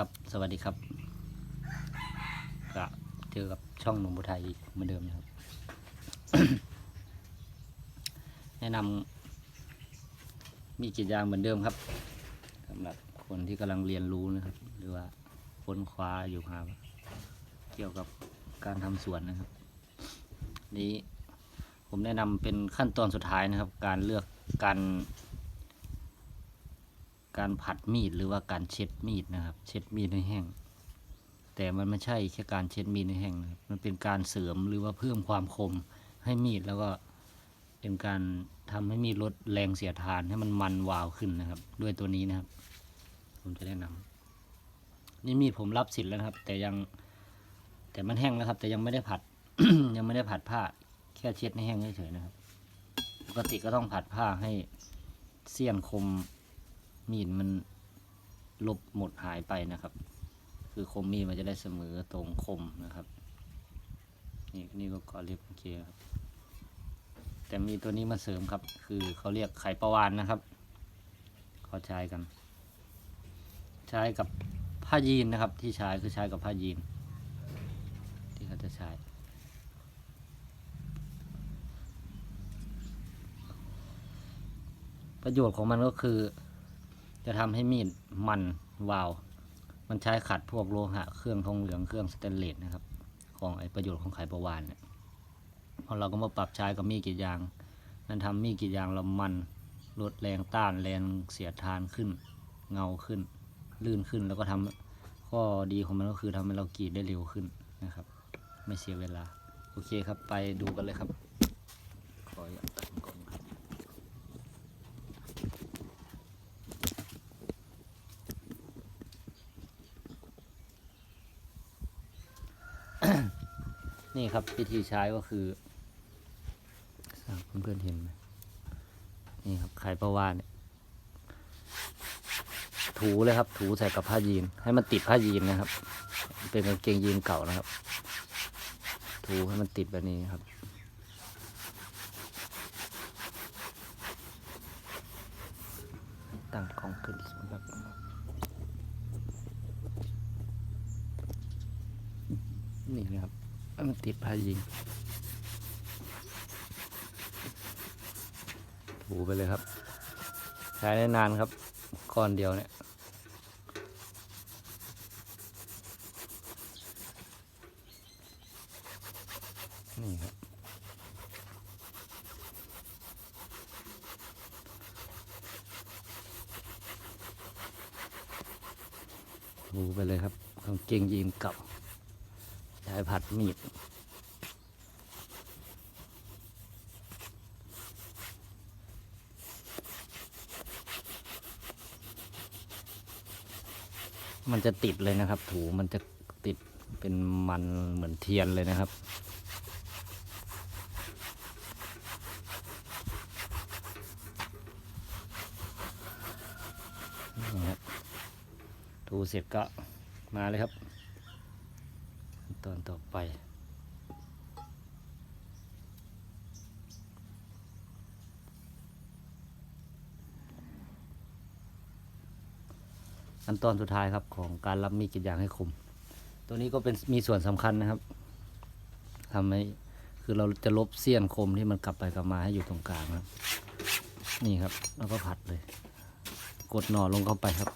ครับสวัสดีครับก็เจอกับช่องหนุ่มบุไทยเหมือนเดิมนะครับ แนะนำมีกิจยางเหมือนเดิมครับสำหรับคนที่กำลังเรียนรู้นะครับ หรือว่าค้นคว้าอยู่ครับเกี่ยวกับการทำสวนนะครับ นี้ผมแนะนำเป็นขั้นตอนสุดท้ายนะครับ การเลือกการ การผัดมีดหรือว่าการเช็ดมีดนะครับ เช็ดมีดให้แห้ง แต่มันไม่ใช่แค่การเช็ดมีดให้แห้งนะมันเป็นการเสริมหรือว่าเพิ่มความคมให้มีดแล้วก็เป็นการทำให้มีดลดแรงเสียดทานให้มันมันวาวขึ้นนะครับ ด้วยตัวนี้นะครับ ผมจะแนะนำนี่มีดผมรับสิทธิ์แล้วครับ แต่ยังแต่มันแห้งแล้วครับ แต่ยังไม่ได้ผัด ยังไม่ได้ผัดผ้า แค่เช็ดให้แห้งเฉยๆนะครับ ปกติก็ต้องผัดผ้าให้เสี้ยนคม มีดมันลบหมดหายไปนะครับ คือคมมีดมันจะได้เสมอตรงคมนะครับนี่นี่ก็กอเรียบโอเคครับ แต่มีตัวนี้มาเสริมครับ คือเขาเรียกไข่ประวานนะครับเขาใช้กัน ใช้กับผ้ายีนนะครับ ที่ใช้คือใช้กับผ้ายีน ที่เขาจะใช้ประโยชน์ของมันก็คือ จะทำให้มีดมันวาว มันใช้ขัดพวกโลหะเครื่องทองเหลืองเครื่องสแตนเลสนะครับ ของไอประโยชน์ของไขประวานเนี่ยพอเราก็มาปรับใช้กับมีดกรีดยาง นั่นทำมีดกรีดยางเรามันลดแรงต้านแรงเสียดทานขึ้น เงาขึ้น ลื่นขึ้นแล้วก็ทำข้อดีของมันก็คือทำให้เรากรีดได้เร็วขึ้นนะครับ ไม่เสียเวลา โอเคครับไปดูกันเลยครับขออยากตั้งกล้องครับ นี่ครับวิธีใช้ก็คือเพื่อนๆเห็นไหมนี่ครับไข่ประวานเนี่ยถูเลยครับ ถูใส่กับผ้ายีน ให้มันติดผ้ายีนนะครับ เป็นกางเกงยีนเก่านะครับ ถูให้มันติดแบบนี้ครับ ตั้งกองขึ้นครับนี่นะครับ มันติดผ้ายิงถูไปเลยครับ ใช้ได้นานครับ ก้อนเดียวเนี่ยนี่ครับถูไปเลยครับกางเก่งยีนเก่า ใช้ผัดมีดมันจะติดเลยนะครับ ถูมันจะติดเป็นมันเหมือนเทียนเลยนะครับ นี่ครับถูเสร็จก็มาเลยครับ ตอนต่อไปขั้นตอนสุดท้ายครับของการรับมีดกรีดยางให้คม ตัวนี้ก็เป็นมีส่วนสำคัญนะครับทำให้คือเราจะลบเสี้ยนคมที่มันกลับไปกลับมาให้อยู่ตรงกลางครับ นี่ครับ แล้วก็ผัดเลย กดหน่อลงเข้าไปครับ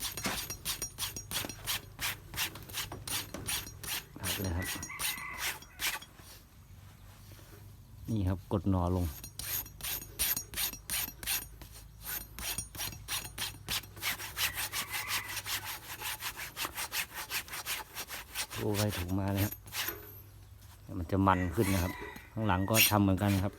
ผัด เลยครับ นี่ครับกดหนอลงถูไปถูมาเลยครับ มันจะมันขึ้นนะครับ ข้างหลังก็ทำเหมือนกันครับ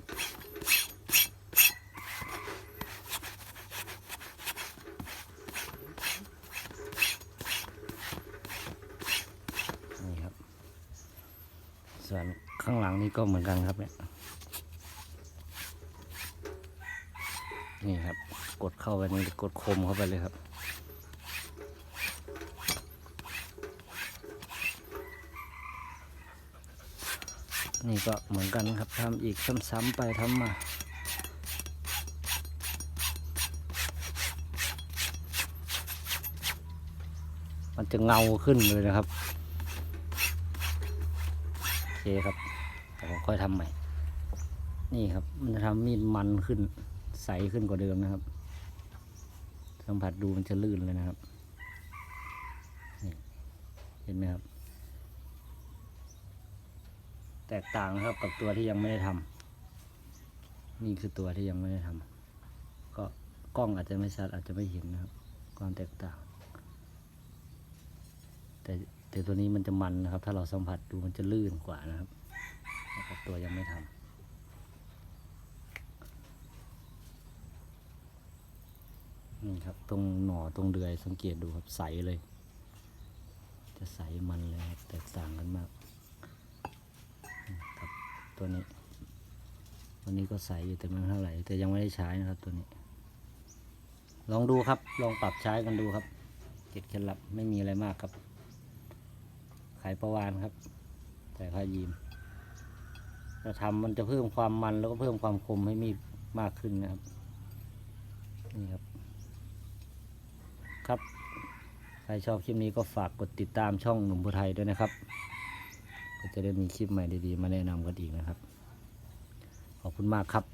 นี่ครับ ส่วนข้างหลังนี่ก็เหมือนกันครับเนี่ยนี่ครับ กดเข้าไปนี่กดคมเข้าไปเลยครับ นี่ก็เหมือนกันครับทำอีกซ้ำๆไปทำมามันจะเงาขึ้นเลยนะครับ เคครับผมค่อยทำใหม่ นี่ครับ มันจะทำมีดมันขึ้น ใสขึ้นกว่าเดิมนะครับ สัมผัสดูมันจะลื่นเลยนะครับเห็นไหมครับ แตกต่างนะครับกับตัวที่ยังไม่ได้ทำนี่คือตัวที่ยังไม่ได้ทำก็กล้องอาจจะไม่ชัดอาจจะไม่เห็นนะครับ ความแตกต่าง แต่ แต่ตัวนี้มันจะมันนะครับ ถ้าเราสัมผัสดูมันจะลื่นกว่านะครับ ตัวยังไม่ทำนี่ครับ ตรงหน่อตรงเดือยสังเกตดูครับใสเลย จะใสมันเลยครับแตกต่างกันมากครับตัวนี้ ตัวนี้ก็ใสอยู่แต่มันเท่าไหร่ แต่ยังไม่ได้ใช้นะครับตัวนี้ ลองดูครับ ลองปรับใช้กันดูครับเก็ดเคล็ดลับไม่มีอะไรมากครับายประวานครับ แต่ผ้ายีนจะทำมันจะเพิ่มความมันแล้วก็เพิ่มความคมให้มีดมากขึ้นนะครับ นี่ครับ ครับ ใครชอบคลิปนี้ก็ฝากกดติดตามช่องหนุ่มผู้ไทยด้วยนะครับ ก็จะได้มีคลิปใหม่ดีๆ มาแนะนำกันอีกนะครับ ขอบคุณมากครับ